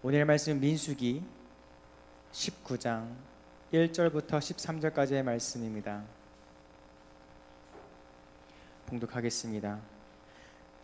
오늘 말씀 민수기 19장 1절부터 13절까지의 말씀입니다. 봉독하겠습니다.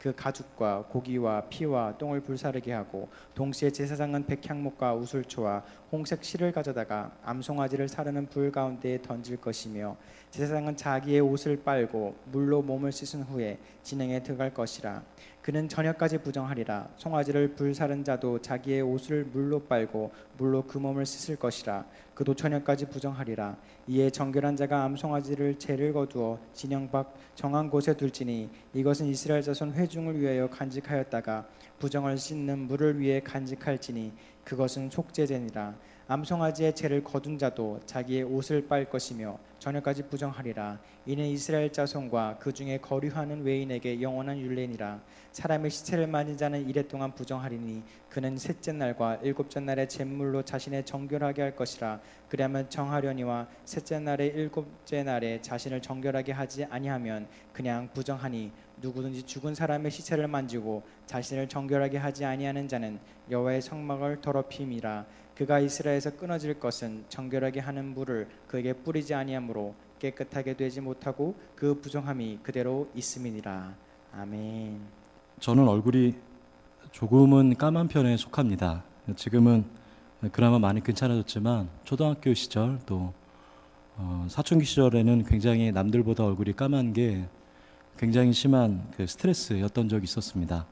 그 가죽과 고기와 피와 똥을 불사르게 하고 동시에 제사장은 백향목과 우슬초와 홍색 실을 가져다가 암송아지를 사르는 불 가운데에 던질 것이며 제사장은 자기의 옷을 빨고 물로 몸을 씻은 후에 진행에 들어갈 것이라. 그는 저녁까지 부정하리라. 송아지를 불사른 자도 자기의 옷을 물로 빨고 물로 그 몸을 씻을 것이라. 그도 저녁까지 부정하리라. 이에 정결한 자가 암송아지를 죄를 거두어 진영 밖 정한 곳에 둘지니 이것은 이스라엘 자손 회중 을 위하여 간직하였다가 부정을 씻는 물을 위해 간직할지니 그것은 속죄제니라. 암송아지의 죄를 거둔 자도 자기의 옷을 빨 것이며 저녁까지 부정하리라. 이는 이스라엘 자손과 그 중에 거류하는 외인에게 영원한 율례니라. 사람의 시체를 만진 자는 이래 동안 부정하리니 그는 셋째 날과 일곱째 날에 잿물로 자신의 정결하게 할 것이라. 그리하면 정하려니와 셋째 날에 일곱째 날에 자신을 정결하게 하지 아니하면 그냥 부정하니 누구든지 죽은 사람의 시체를 만지고 자신을 정결하게 하지 아니하는 자는 여호와의 성막을 더럽힘이라 그가 이스라엘에서 끊어질 것은 정결하게 하는 물을 그에게 뿌리지 아니하므로 깨끗하게 되지 못하고 그 부정함이 그대로 있음이니라 아멘. 저는 얼굴이 조금은 까만 편에 속합니다. 지금은 그나마 많이 괜찮아졌지만 초등학교 시절 또 어, 사춘기 시절에는 굉장히 남들보다 얼굴이 까만 게 굉장히 심한 그 스트레스였던 적이 있었습니다.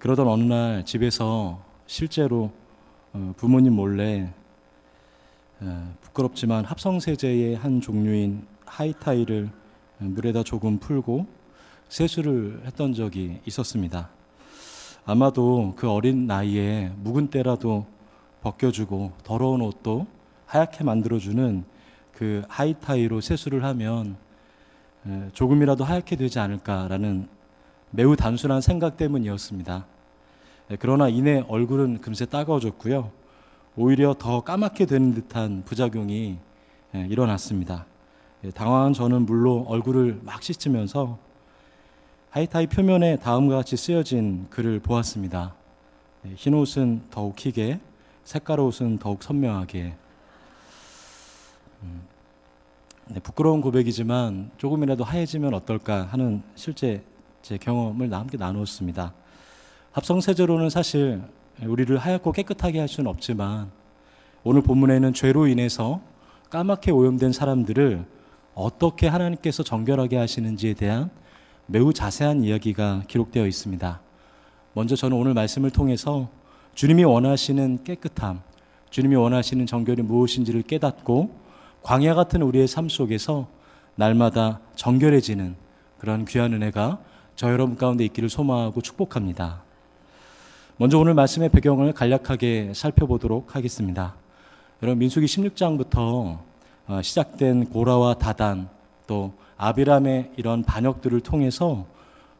그러던 어느 날 집에서 실제로 어, 부모님 몰래 어, 부끄럽지만 합성세제의 한 종류인 하이타이를 물에다 조금 풀고 세수를 했던 적이 있었습니다. 아마도 그 어린 나이에 묵은 때라도 벗겨주고 더러운 옷도 하얗게 만들어주는 그 하이타이로 세수를 하면 조금이라도 하얗게 되지 않을까라는 매우 단순한 생각 때문이었습니다. 그러나 이내 얼굴은 금세 따가워졌고요. 오히려 더 까맣게 되는 듯한 부작용이 일어났습니다. 당황한 저는 물로 얼굴을 막 씻으면서 하이타이 표면에 다음과 같이 쓰여진 글을 보았습니다. 흰 옷은 더욱 희게, 색깔 옷은 더욱 선명하게. 음, 네, 부끄러운 고백이지만 조금이라도 하얘지면 어떨까 하는 실제 제 경험을 함께 나누었습니다. 합성세제로는 사실 우리를 하얗고 깨끗하게 할 수는 없지만 오늘 본문에는 죄로 인해서 까맣게 오염된 사람들을 어떻게 하나님께서 정결하게 하시는지에 대한 매우 자세한 이야기가 기록되어 있습니다. 먼저 저는 오늘 말씀을 통해서 주님이 원하시는 깨끗함, 주님이 원하시는 정결이 무엇인지를 깨닫고 광야 같은 우리의 삶 속에서 날마다 정결해지는 그런 귀한 은혜가 저 여러분 가운데 있기를 소망하고 축복합니다. 먼저 오늘 말씀의 배경을 간략하게 살펴보도록 하겠습니다. 여러분 민수기 16장부터 어, 시작된 고라와 다단 또 아비람의 이런 반역들을 통해서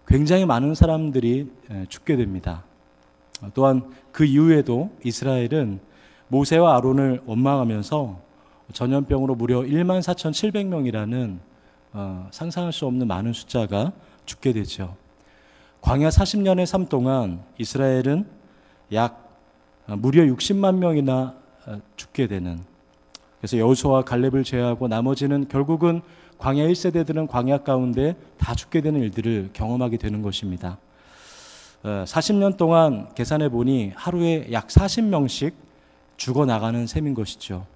굉장히 많은 사람들이 죽게 됩니다. 어, 또한 그 이후에도 이스라엘은 모세와 아론을 원망하면서 전염병으로 무려 1만 4,700명이라는 어, 상상할 수 없는 많은 숫자가 죽게 되죠. 광야 40년의 삶 동안 이스라엘은 약 어, 무려 60만 명이나 죽게 되는 그래서 여호수와 갈렙을 제외하고 나머지는 결국은 광야 1세대들은 광야 가운데 다 죽게 되는 일들을 경험하게 되는 것입니다. 40년 어, 동안 계산해 보니 하루에 약 40명씩 죽어 나가는 셈인 것이죠.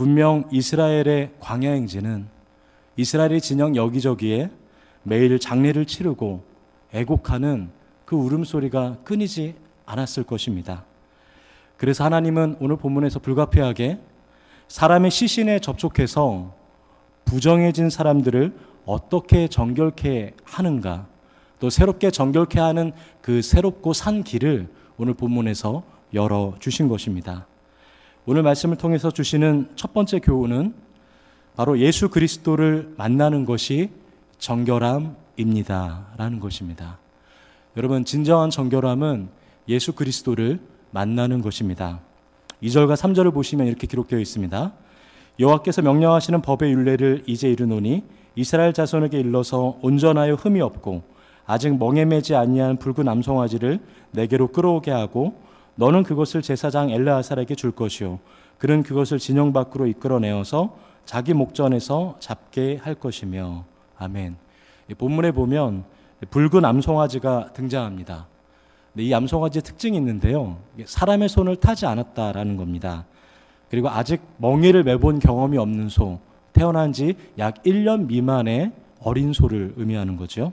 분명 이스라엘의 광야 행진은 이스라엘의 진영 여기저기에 매일 장례를 치르고 애곡하는 그 울음소리가 끊이지 않았을 것입니다. 그래서 하나님은 오늘 본문에서 불가피하게 사람의 시신에 접촉해서 부정해진 사람들을 어떻게 정결케 하는가, 또 새롭게 정결케 하는 그 새롭고 산 길을 오늘 본문에서 열어 주신 것입니다. 오늘 말씀을 통해서 주시는 첫 번째 교훈은 바로 예수 그리스도를 만나는 것이 정결함입니다. 라는 것입니다. 여러분, 진정한 정결함은 예수 그리스도를 만나는 것입니다. 2절과 3절을 보시면 이렇게 기록되어 있습니다. 여호와께서 명령하시는 법의 율례를 이제 이르노니 이스라엘 자손에게 일러서 온전하여 흠이 없고 아직 멍에 매지 아니한 붉은 암송아지를 내게로 끌어오게 하고 너는 그것을 제사장 엘르아살에게 줄 것이요 그는 그것을 진영 밖으로 이끌어내어서 자기 목전에서 잡게 할 것이며 아멘. 본문에 보면 붉은 암송아지가 등장합니다. 이 암송아지의 특징이 있는데요. 사람의 손을 타지 않았다라는 겁니다. 그리고 아직 멍에를 매본 경험이 없는 소, 태어난 지 약 1년 미만의 어린 소를 의미하는 거죠.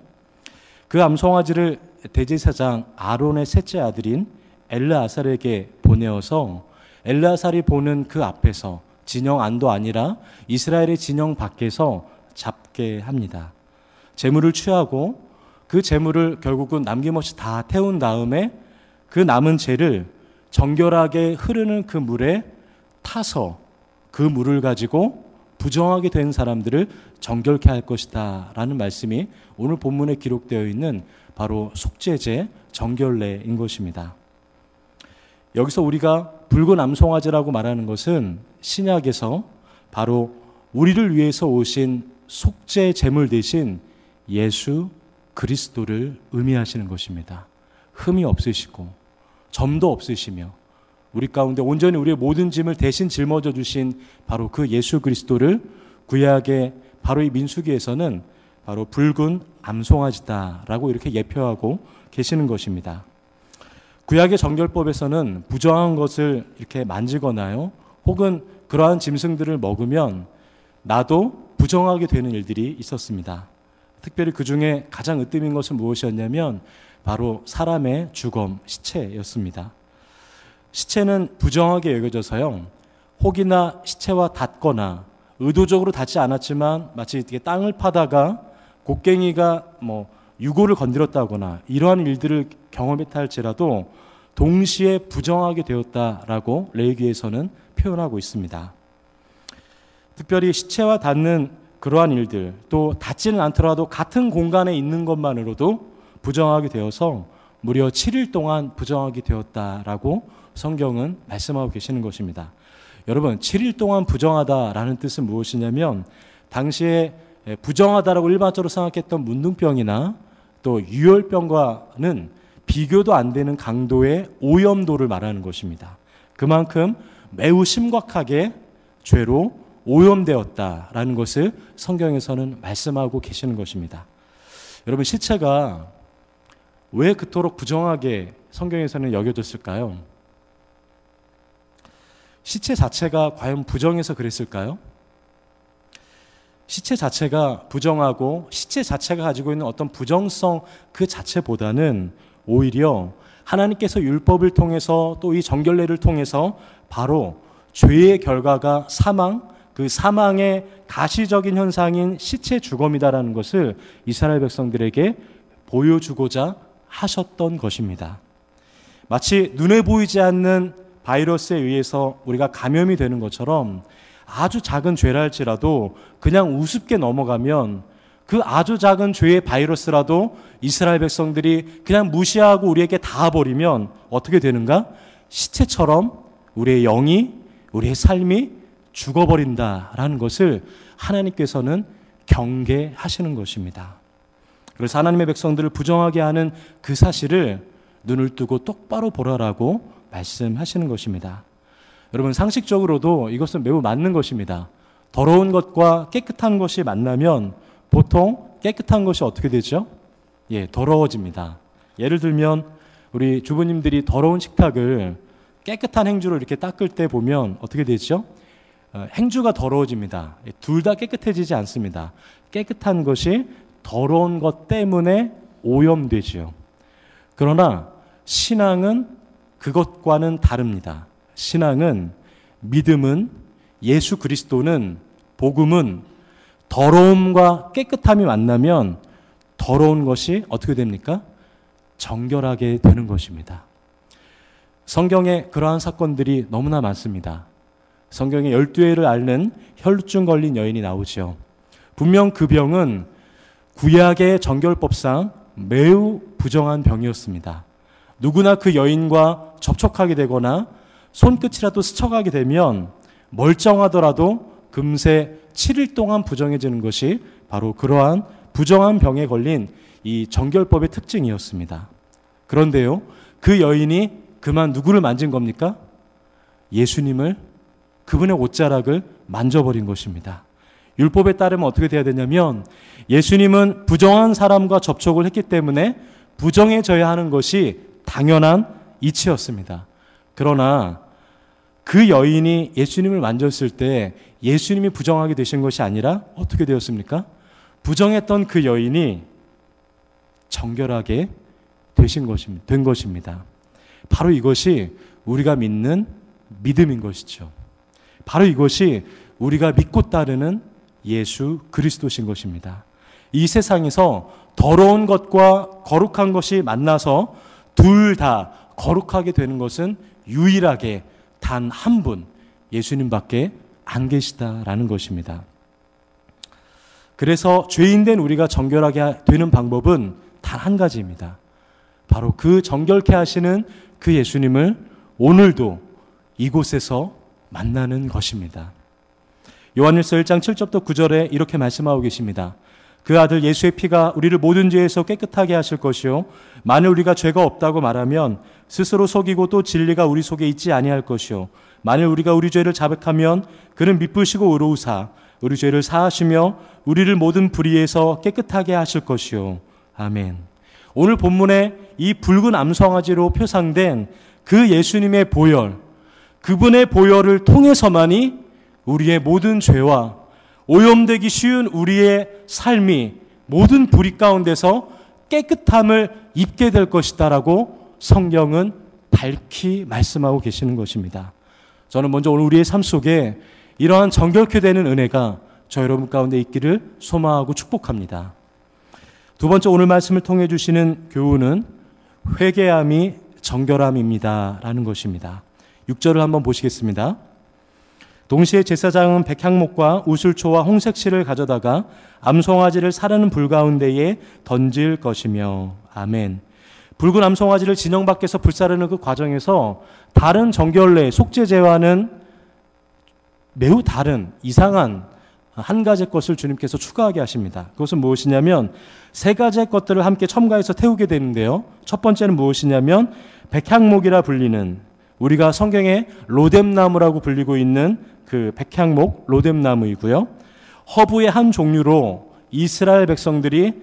그 암송아지를 대제사장 아론의 셋째 아들인 엘르아살에게 보내어서 엘르아살이 보는 그 앞에서 진영 안도 아니라 이스라엘의 진영 밖에서 잡게 합니다. 재물을 취하고 그 재물을 결국은 남김없이 다 태운 다음에 그 남은 재를 정결하게 흐르는 그 물에 타서 그 물을 가지고 부정하게 된 사람들을 정결케 할 것이다. 라는 말씀이 오늘 본문에 기록되어 있는 바로 속죄제 정결례인 것입니다. 여기서 우리가 붉은 암송아지라고 말하는 것은 신약에서 바로 우리를 위해서 오신 속죄 제물 대신 예수 그리스도를 의미하시는 것입니다. 흠이 없으시고 점도 없으시며 우리 가운데 온전히 우리의 모든 짐을 대신 짊어져 주신 바로 그 예수 그리스도를 구약의 바로 이 민수기에서는 바로 붉은 암송아지다라고 이렇게 예표하고 계시는 것입니다. 구약의 정결법에서는 부정한 것을 이렇게 만지거나요, 혹은 그러한 짐승들을 먹으면 나도 부정하게 되는 일들이 있었습니다. 특별히 그 중에 가장 으뜸인 것은 무엇이었냐면 바로 사람의 주검, 시체였습니다. 시체는 부정하게 여겨져서요, 혹이나 시체와 닿거나 의도적으로 닿지 않았지만 마치 이렇게 땅을 파다가 곡괭이가 뭐 유골을 건드렸다거나 이러한 일들을 경험했다 할지라도 동시에 부정하게 되었다라고 레이기에서는 표현하고 있습니다. 특별히 시체와 닿는 그러한 일들 또 닿지는 않더라도 같은 공간에 있는 것만으로도 부정하게 되어서 무려 7일 동안 부정하게 되었다라고 성경은 말씀하고 계시는 것입니다. 여러분, 7일 동안 부정하다라는 뜻은 무엇이냐면 당시에 부정하다라고 일반적으로 생각했던 문둥병이나 또 유혈병과는 비교도 안 되는 강도의 오염도를 말하는 것입니다. 그만큼 매우 심각하게 죄로 오염되었다라는 것을 성경에서는 말씀하고 계시는 것입니다. 여러분, 시체가 왜 그토록 부정하게 성경에서는 여겨졌을까요? 시체 자체가 과연 부정해서 그랬을까요? 시체 자체가 부정하고 시체 자체가 가지고 있는 어떤 부정성 그 자체보다는 오히려 하나님께서 율법을 통해서 또 이 정결례를 통해서 바로 죄의 결과가 사망, 그 사망의 가시적인 현상인 시체 주검이다라는 것을 이스라엘 백성들에게 보여주고자 하셨던 것입니다. 마치 눈에 보이지 않는 바이러스에 의해서 우리가 감염이 되는 것처럼 아주 작은 죄랄지라도 그냥 우습게 넘어가면 그 아주 작은 죄의 바이러스라도 이스라엘 백성들이 그냥 무시하고 우리에게 닿아버리면 어떻게 되는가? 시체처럼 우리의 영이, 우리의 삶이 죽어버린다라는 것을 하나님께서는 경계하시는 것입니다. 그래서 하나님의 백성들을 부정하게 하는 그 사실을 눈을 뜨고 똑바로 보라라고 말씀하시는 것입니다. 여러분 상식적으로도 이것은 매우 맞는 것입니다. 더러운 것과 깨끗한 것이 만나면 보통 깨끗한 것이 어떻게 되죠? 예, 더러워집니다. 예를 들면 우리 주부님들이 더러운 식탁을 깨끗한 행주로 이렇게 닦을 때 보면 어떻게 되죠? 어, 행주가 더러워집니다. 예, 둘다 깨끗해지지 않습니다. 깨끗한 것이 더러운 것 때문에 오염되지요. 그러나 신앙은 그것과는 다릅니다. 신앙은 믿음은 예수 그리스도는 복음은 더러움과 깨끗함이 만나면 더러운 것이 어떻게 됩니까? 정결하게 되는 것입니다. 성경에 그러한 사건들이 너무나 많습니다. 성경에 12회를 앓는 혈루증 걸린 여인이 나오죠. 분명 그 병은 구약의 정결법상 매우 부정한 병이었습니다. 누구나 그 여인과 접촉하게 되거나 손끝이라도 스쳐가게 되면 멀쩡하더라도 금세 7일 동안 부정해지는 것이 바로 그러한 부정한 병에 걸린 이 정결법의 특징이었습니다. 그런데요, 그 여인이 그만 누구를 만진 겁니까? 예수님을 그분의 옷자락을 만져버린 것입니다. 율법에 따르면 어떻게 돼야 되냐면 예수님은 부정한 사람과 접촉을 했기 때문에 부정해져야 하는 것이 당연한 이치였습니다. 그러나 그 여인이 예수님을 만졌을 때 예수님이 부정하게 되신 것이 아니라 어떻게 되었습니까? 부정했던 그 여인이 정결하게 되신 것입니다. 된 것입니다. 바로 이것이 우리가 믿는 믿음인 것이죠. 바로 이것이 우리가 믿고 따르는 예수 그리스도신 것입니다. 이 세상에서 더러운 것과 거룩한 것이 만나서 둘 다 거룩하게 되는 것은 유일하게 단 한 분, 예수님밖에 안 계시다라는 것입니다. 그래서 죄인된 우리가 정결하게 되는 방법은 단 한 가지입니다. 바로 그 정결케 하시는 그 예수님을 오늘도 이곳에서 만나는 것입니다. 요한일서 1장 7절부터 9절에 이렇게 말씀하고 계십니다. 그 아들 예수의 피가 우리를 모든 죄에서 깨끗하게 하실 것이요 만일 우리가 죄가 없다고 말하면 스스로 속이고 또 진리가 우리 속에 있지 아니할 것이요 만일 우리가 우리 죄를 자백하면 그는 미쁘시고 의로우사 우리 죄를 사하시며 우리를 모든 불의에서 깨끗하게 하실 것이요 아멘. 오늘 본문에 이 붉은 암성아지로 표상된 그 예수님의 보혈 그분의 보혈을 통해서만이 우리의 모든 죄와 오염되기 쉬운 우리의 삶이 모든 불의 가운데서 깨끗함을 입게 될 것이다라고 성경은 밝히 말씀하고 계시는 것입니다. 저는 먼저 오늘 우리의 삶 속에 이러한 정결케 되는 은혜가 저 여러분 가운데 있기를 소망하고 축복합니다. 두 번째 오늘 말씀을 통해 주시는 교훈은 회개함이 정결함입니다 라는 것입니다. 6절을 한번 보시겠습니다. 동시에 제사장은 백향목과 우슬초와 홍색실을 가져다가 암송아지를 사르는 불 가운데에 던질 것이며 아멘. 붉은 암송아지를 진영 밖에서 불사르는 그 과정에서 다른 정결례 속죄제와는 매우 다른 이상한 한 가지 것을 주님께서 추가하게 하십니다. 그것은 무엇이냐면 세 가지의 것들을 함께 첨가해서 태우게 되는데요. 첫 번째는 무엇이냐면 백향목이라 불리는 우리가 성경에 로뎀나무라고 불리고 있는 그 백향목 로뎀나무이고요. 허브의 한 종류로 이스라엘 백성들이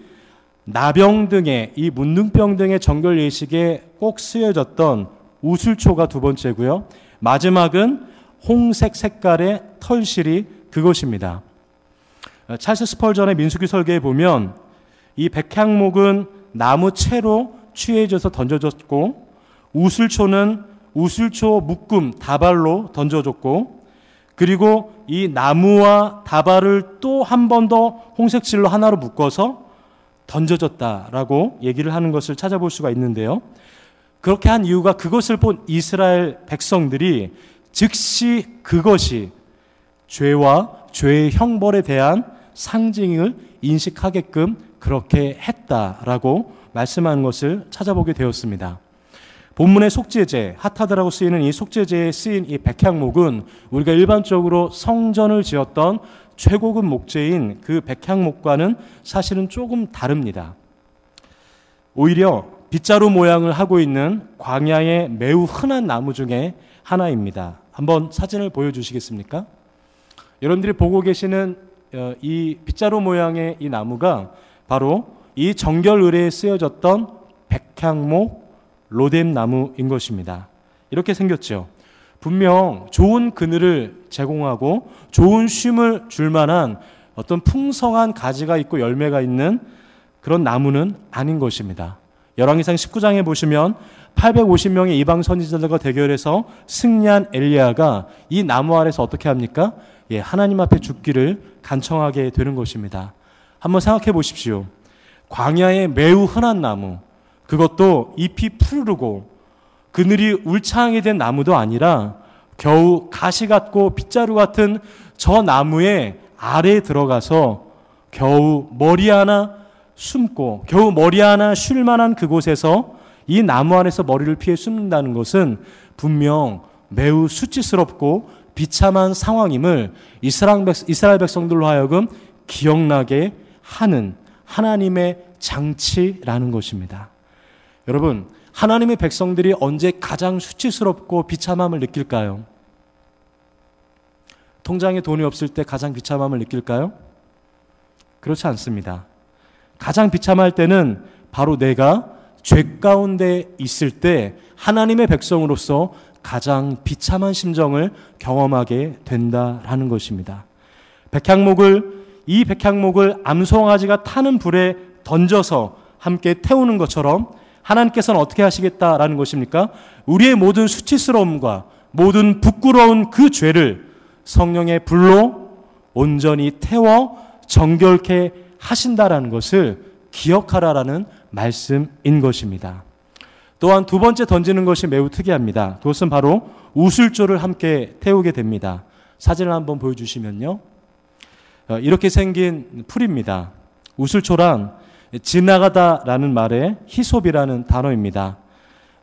나병 등의 이 문둥병 등의 정결 예식에 꼭 쓰여졌던 우슬초가 두 번째고요. 마지막은 홍색 색깔의 털실이 그것입니다. 찰스 스펄전의 민수기 설계에 보면 이 백향목은 나무 채로 취해져서 던져졌고 우슬초는 우슬초 묶음 다발로 던져졌고 그리고 이 나무와 다발을 또 한 번 더 홍색실로 하나로 묶어서 던져졌다라고 얘기를 하는 것을 찾아볼 수가 있는데요. 그렇게 한 이유가 그것을 본 이스라엘 백성들이 즉시 그것이 죄와 죄의 형벌에 대한 상징을 인식하게끔 그렇게 했다라고 말씀하는 것을 찾아보게 되었습니다. 본문의 속죄제, 핫하드라고 쓰이는 이 속죄제에 쓰인 이 백향목은 우리가 일반적으로 성전을 지었던 최고급 목재인 그 백향목과는 사실은 조금 다릅니다. 오히려 빗자루 모양을 하고 있는 광야의 매우 흔한 나무 중에 하나입니다. 한번 사진을 보여주시겠습니까? 여러분들이 보고 계시는 어, 이 빗자루 모양의 이 나무가 바로 이 정결 의뢰에 쓰여졌던 백향목 로뎀 나무인 것입니다. 이렇게 생겼죠. 분명 좋은 그늘을 제공하고 좋은 쉼을 줄 만한 어떤 풍성한 가지가 있고 열매가 있는 그런 나무는 아닌 것입니다. 열왕기상 19장에 보시면 850명의 이방 선지자들과 대결해서 승리한 엘리야가 이 나무 아래서 어떻게 합니까? 예, 하나님 앞에 죽기를 간청하게 되는 것입니다. 한번 생각해 보십시오. 광야의 매우 흔한 나무, 그것도 잎이 푸르르고 그늘이 울창하게 된 나무도 아니라 겨우 가시 같고 빗자루 같은 저 나무의 아래에 들어가서 겨우 머리 하나 숨고 겨우 머리 하나 쉴 만한 그곳에서 이 나무 안에서 머리를 피해 숨는다는 것은 분명 매우 수치스럽고 비참한 상황임을 이스라엘, 백성들로 하여금 기억나게 하는 하나님의 장치라는 것입니다. 여러분, 하나님의 백성들이 언제 가장 수치스럽고 비참함을 느낄까요? 통장에 돈이 없을 때 가장 비참함을 느낄까요? 그렇지 않습니다. 가장 비참할 때는 바로 내가 죄 가운데 있을 때 하나님의 백성으로서 가장 비참한 심정을 경험하게 된다라는 것입니다. 백향목을 이 백향목을 암송아지가 타는 불에 던져서 함께 태우는 것처럼 하나님께서는 어떻게 하시겠다라는 것입니까? 우리의 모든 수치스러움과 모든 부끄러운 그 죄를 성령의 불로 온전히 태워 정결케 하신다라는 것을 기억하라라는 말씀인 것입니다. 또한 두 번째 던지는 것이 매우 특이합니다. 그것은 바로 우슬조를 함께 태우게 됩니다. 사진을 한번 보여주시면요. 어, 이렇게 생긴 풀입니다. 우슬초란 지나가다라는 말의 희솝이라는 단어입니다.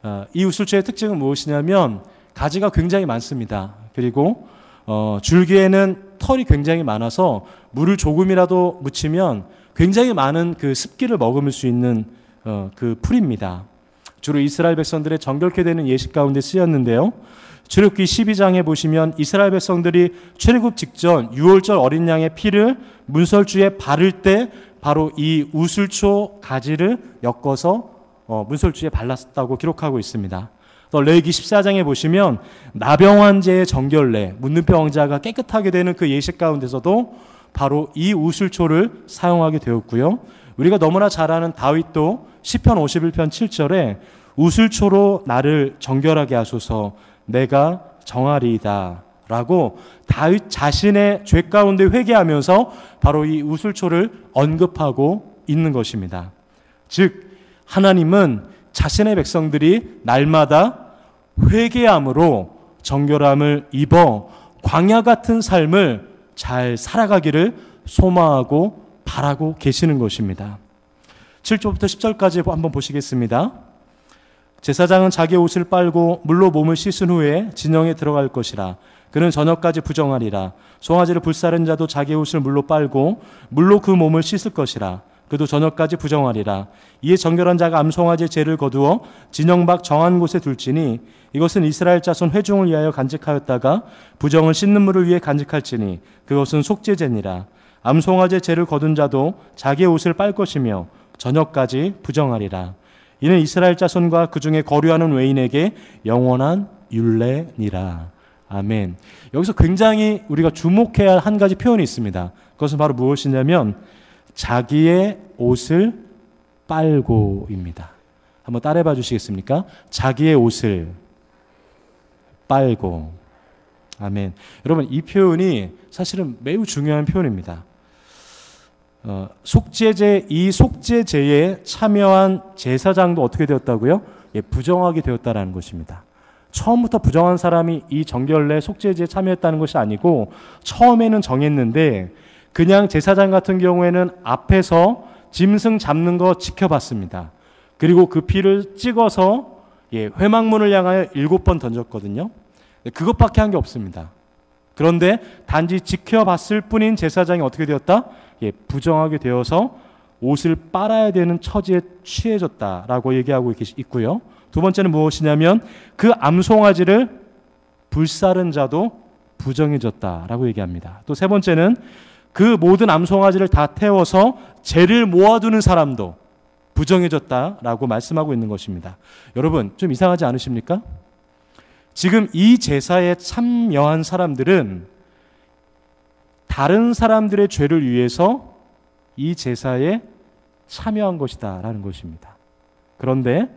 어, 이 우슬초의 특징은 무엇이냐면 가지가 굉장히 많습니다. 그리고 어, 줄기에는 털이 굉장히 많아서 물을 조금이라도 묻히면 굉장히 많은 그 습기를 머금을 수 있는 그 풀입니다. 주로 이스라엘 백성들의 정결케 되는 예식 가운데 쓰였는데요. 출애굽기 12장에 보시면 이스라엘 백성들이 출애굽 직전 유월절 어린 양의 피를 문설주에 바를 때 바로 이 우슬초 가지를 엮어서 어, 문설주에 발랐다고 기록하고 있습니다. 또 레기 14장에 보시면 나병환제의 정결례, 문둥병 왕자가 깨끗하게 되는 그 예식 가운데서도 바로 이 우슬초를 사용하게 되었고요. 우리가 너무나 잘 아는 다윗도 시편 51편 7절에 우슬초로 나를 정결하게 하소서 내가 정하리이다. 라고 다윗 자신의 죄 가운데 회개하면서 바로 이 우슬초를 언급하고 있는 것입니다. 즉, 하나님은 자신의 백성들이 날마다 회개함으로 정결함을 입어 광야 같은 삶을 잘 살아가기를 소망하고 바라고 계시는 것입니다. 7절부터 10절까지 한번 보시겠습니다. 제사장은 자기 옷을 빨고 물로 몸을 씻은 후에 진영에 들어갈 것이라. 그는 저녁까지 부정하리라. 송아지를 불사른 자도 자기 옷을 물로 빨고 물로 그 몸을 씻을 것이라. 그도 저녁까지 부정하리라. 이에 정결한 자가 암송아지의 죄를 거두어 진영 밖 정한 곳에 둘지니 이것은 이스라엘 자손 회중을 위하여 간직하였다가 부정을 씻는 물을 위해 간직할지니 그것은 속죄제니라. 암송아지의 죄를 거둔 자도 자기의 옷을 빨 것이며 저녁까지 부정하리라. 이는 이스라엘 자손과 그 중에 거류하는 외인에게 영원한 율례니라. 아멘. 여기서 굉장히 우리가 주목해야 할 한 가지 표현이 있습니다. 그것은 바로 무엇이냐면 자기의 옷을 빨고입니다. 한번 따라해 봐 주시겠습니까? 자기의 옷을 빨고. 아멘. 여러분, 이 표현이 사실은 매우 중요한 표현입니다. 어, 속죄제 이 속죄제에 참여한 제사장도 어떻게 되었다고요? 예, 부정하게 되었다라는 것입니다. 처음부터 부정한 사람이 이 정결례 속죄제에 참여했다는 것이 아니고 처음에는 정했는데 그냥 제사장 같은 경우에는 앞에서 짐승 잡는 거 지켜봤습니다. 그리고 그 피를 찍어서 예, 회막문을 향하여 일곱 번 던졌거든요. 네, 그것밖에 한 게 없습니다. 그런데 단지 지켜봤을 뿐인 제사장이 어떻게 되었다? 예, 부정하게 되어서 옷을 빨아야 되는 처지에 취해졌다라고 얘기하고 있고요. 두 번째는 무엇이냐면 그 암송아지를 불사른 자도 부정해졌다라고 얘기합니다. 또 세 번째는 그 모든 암송아지를 다 태워서 죄를 모아두는 사람도 부정해졌다라고 말씀하고 있는 것입니다. 여러분 좀 이상하지 않으십니까? 지금 이 제사에 참여한 사람들은 다른 사람들의 죄를 위해서 이 제사에 참여한 것이다라는 것입니다. 그런데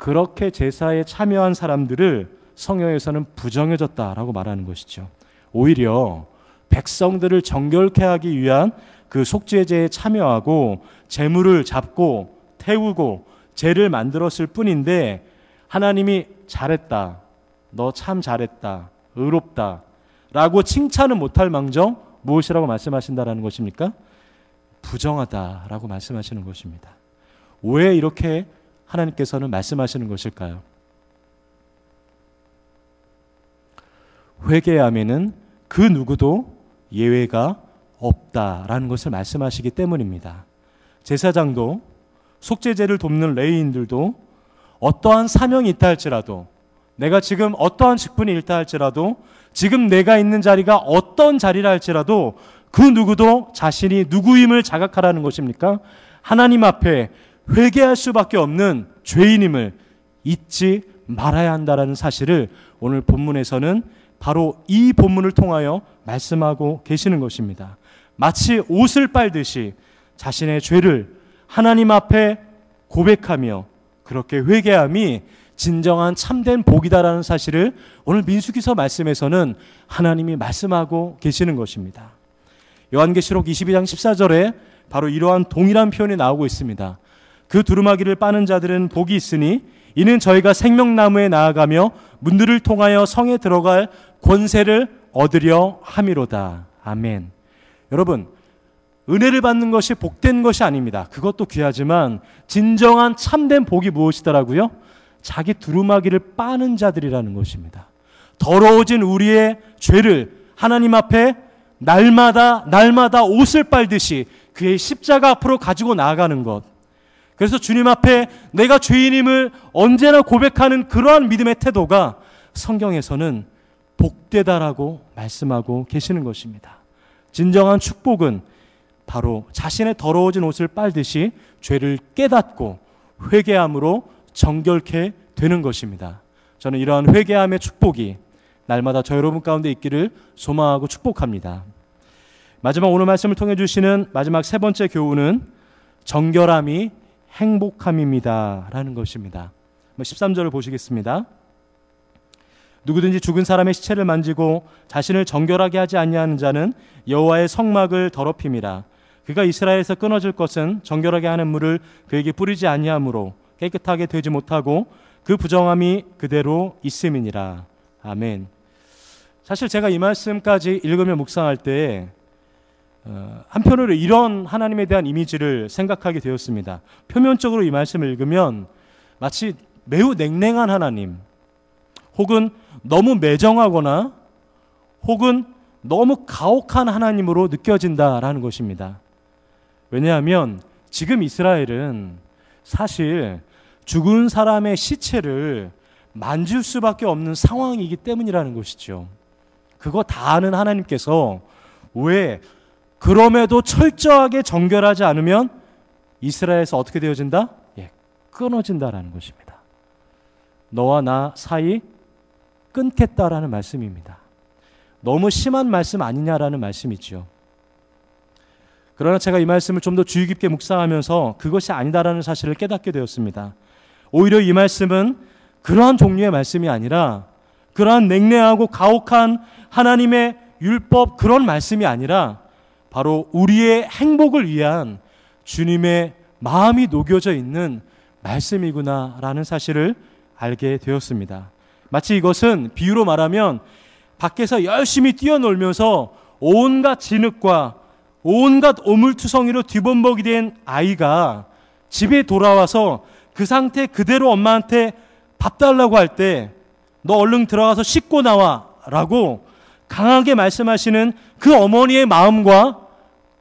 그렇게 제사에 참여한 사람들을 성경에서는 부정해졌다라고 말하는 것이죠. 오히려 백성들을 정결케 하기 위한 그 속죄제에 참여하고 재물을 잡고 태우고 죄를 만들었을 뿐인데 하나님이 잘했다. 너 참 잘했다. 의롭다. 라고 칭찬은 못할 망정 무엇이라고 말씀하신다라는 것입니까? 부정하다라고 말씀하시는 것입니다. 왜 이렇게 하나님께서는 말씀하시는 것일까요? 회개함에는 그 누구도 예외가 없다라는 것을 말씀하시기 때문입니다. 제사장도 속죄제를 돕는 레이인들도 어떠한 사명이 있다 할지라도 내가 지금 어떠한 직분이 있다 할지라도 지금 내가 있는 자리가 어떤 자리라 할지라도 그 누구도 자신이 누구임을 자각하라는 것입니까? 하나님 앞에 회개할 수밖에 없는 죄인임을 잊지 말아야 한다라는 사실을 오늘 본문에서는 바로 이 본문을 통하여 말씀하고 계시는 것입니다. 마치 옷을 빨듯이 자신의 죄를 하나님 앞에 고백하며 그렇게 회개함이 진정한 참된 복이다라는 사실을 오늘 민수기서 말씀에서는 하나님이 말씀하고 계시는 것입니다. 요한계시록 22장 14절에 바로 이러한 동일한 표현이 나오고 있습니다. 그 두루마기를 빠는 자들은 복이 있으니 이는 저희가 생명나무에 나아가며 문들을 통하여 성에 들어갈 권세를 얻으려 함이로다. 아멘. 여러분, 은혜를 받는 것이 복된 것이 아닙니다. 그것도 귀하지만 진정한 참된 복이 무엇이더라고요? 자기 두루마기를 빠는 자들이라는 것입니다. 더러워진 우리의 죄를 하나님 앞에 날마다 날마다 옷을 빨듯이 그의 십자가 앞으로 가지고 나아가는 것. 그래서 주님 앞에 내가 죄인임을 언제나 고백하는 그러한 믿음의 태도가 성경에서는 복되다라고 말씀하고 계시는 것입니다. 진정한 축복은 바로 자신의 더러워진 옷을 빨듯이 죄를 깨닫고 회개함으로 정결케 되는 것입니다. 저는 이러한 회개함의 축복이 날마다 저 여러분 가운데 있기를 소망하고 축복합니다. 마지막 오늘 말씀을 통해 주시는 마지막 세 번째 교훈은 정결함이 행복함입니다 라는 것입니다. 13절을 보시겠습니다. 누구든지 죽은 사람의 시체를 만지고 자신을 정결하게 하지 아니하는 자는 여호와의 성막을 더럽힘이라. 그가 이스라엘에서 끊어질 것은 정결하게 하는 물을 그에게 뿌리지 아니하므로 깨끗하게 되지 못하고 그 부정함이 그대로 있음이니라. 아멘. 사실 제가 이 말씀까지 읽으며 묵상할 때 어, 한편으로 이런 하나님에 대한 이미지를 생각하게 되었습니다. 표면적으로 이 말씀을 읽으면 마치 매우 냉랭한 하나님, 혹은 너무 매정하거나 혹은 너무 가혹한 하나님으로 느껴진다라는 것입니다. 왜냐하면 지금 이스라엘은 사실 죽은 사람의 시체를 만질 수밖에 없는 상황이기 때문이라는 것이죠. 그거 다 아는 하나님께서 왜 그럼에도 철저하게 정결하지 않으면 이스라엘에서 어떻게 되어진다? 예, 끊어진다라는 것입니다. 너와 나 사이 끊겠다라는 말씀입니다. 너무 심한 말씀 아니냐라는 말씀이죠. 그러나 제가 이 말씀을 좀 더 주의 깊게 묵상하면서 그것이 아니다라는 사실을 깨닫게 되었습니다. 오히려 이 말씀은 그러한 종류의 말씀이 아니라 그러한 냉랭하고 가혹한 하나님의 율법 그런 말씀이 아니라 바로 우리의 행복을 위한 주님의 마음이 녹여져 있는 말씀이구나라는 사실을 알게 되었습니다. 마치 이것은 비유로 말하면 밖에서 열심히 뛰어놀면서 온갖 진흙과 온갖 오물투성이로 뒤범벅이 된 아이가 집에 돌아와서 그 상태 그대로 엄마한테 밥 달라고 할 때 너 얼른 들어가서 씻고 나와 라고 강하게 말씀하시는 그 어머니의 마음과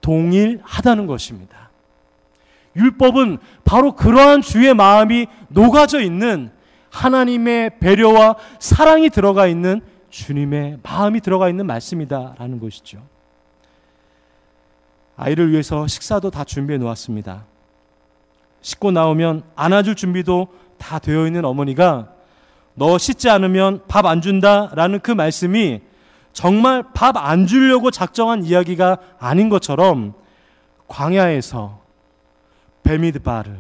동일하다는 것입니다. 율법은 바로 그러한 주의 마음이 녹아져 있는 하나님의 배려와 사랑이 들어가 있는 주님의 마음이 들어가 있는 말씀이다라는 것이죠. 아이를 위해서 식사도 다 준비해 놓았습니다. 씻고 나오면 안아줄 준비도 다 되어 있는 어머니가 너 씻지 않으면 밥 안 준다라는 그 말씀이 정말 밥 안 주려고 작정한 이야기가 아닌 것처럼 광야에서 베미드바르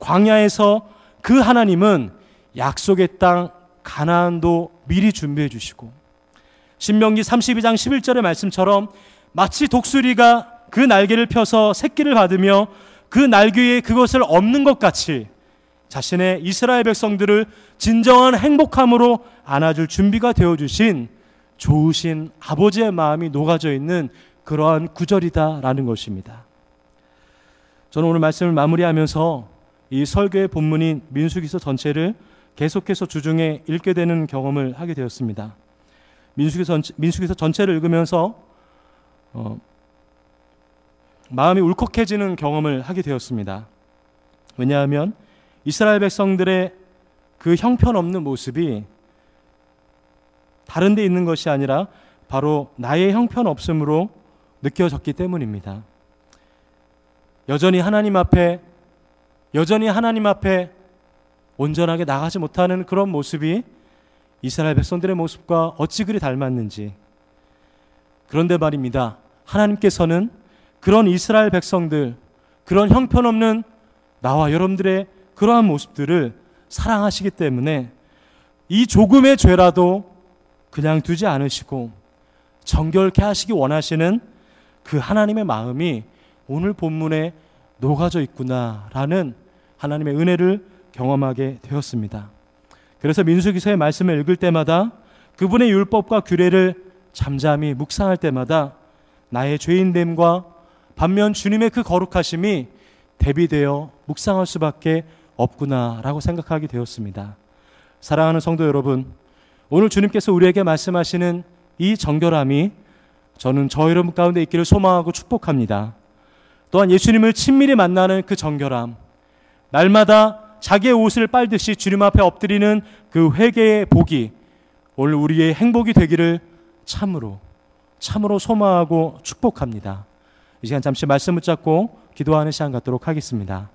광야에서 그 하나님은 약속의 땅 가나안도 미리 준비해 주시고 신명기 32장 11절의 말씀처럼 마치 독수리가 그 날개를 펴서 새끼를 받으며 그 날개에 그것을 없는 것 같이 자신의 이스라엘 백성들을 진정한 행복함으로 안아줄 준비가 되어 주신 좋으신 아버지의 마음이 녹아져 있는 그러한 구절이다라는 것입니다. 저는 오늘 말씀을 마무리하면서 이 설교의 본문인 민수기서 전체를 계속해서 주중에 읽게 되는 경험을 하게 되었습니다. 민수기서, 전체, 민수기서 전체를 읽으면서 어, 마음이 울컥해지는 경험을 하게 되었습니다. 왜냐하면 이스라엘 백성들의 그 형편없는 모습이 다른 데 있는 것이 아니라 바로 나의 형편없음으로 느껴졌기 때문입니다. 여전히 하나님 앞에 여전히 하나님 앞에 온전하게 나가지 못하는 그런 모습이 이스라엘 백성들의 모습과 어찌 그리 닮았는지. 그런데 말입니다. 하나님께서는 그런 이스라엘 백성들, 그런 형편없는 나와 여러분들의 그러한 모습들을 사랑하시기 때문에 이 조금의 죄라도 그냥 두지 않으시고 정결케 하시기 원하시는 그 하나님의 마음이 오늘 본문에 녹아져 있구나라는 하나님의 은혜를 경험하게 되었습니다. 그래서 민수기서의 말씀을 읽을 때마다 그분의 율법과 규례를 잠잠히 묵상할 때마다 나의 죄인됨과 반면 주님의 그 거룩하심이 대비되어 묵상할 수밖에 없구나라고 생각하게 되었습니다. 사랑하는 성도 여러분, 오늘 주님께서 우리에게 말씀하시는 이 정결함이 저는 저 여러분 가운데 있기를 소망하고 축복합니다. 또한 예수님을 친밀히 만나는 그 정결함, 날마다 자기의 옷을 빨듯이 주님 앞에 엎드리는 그 회개의 복이 오늘 우리의 행복이 되기를 참으로 참으로 소망하고 축복합니다. 이 시간 잠시 말씀 붙잡고 기도하는 시간 갖도록 하겠습니다.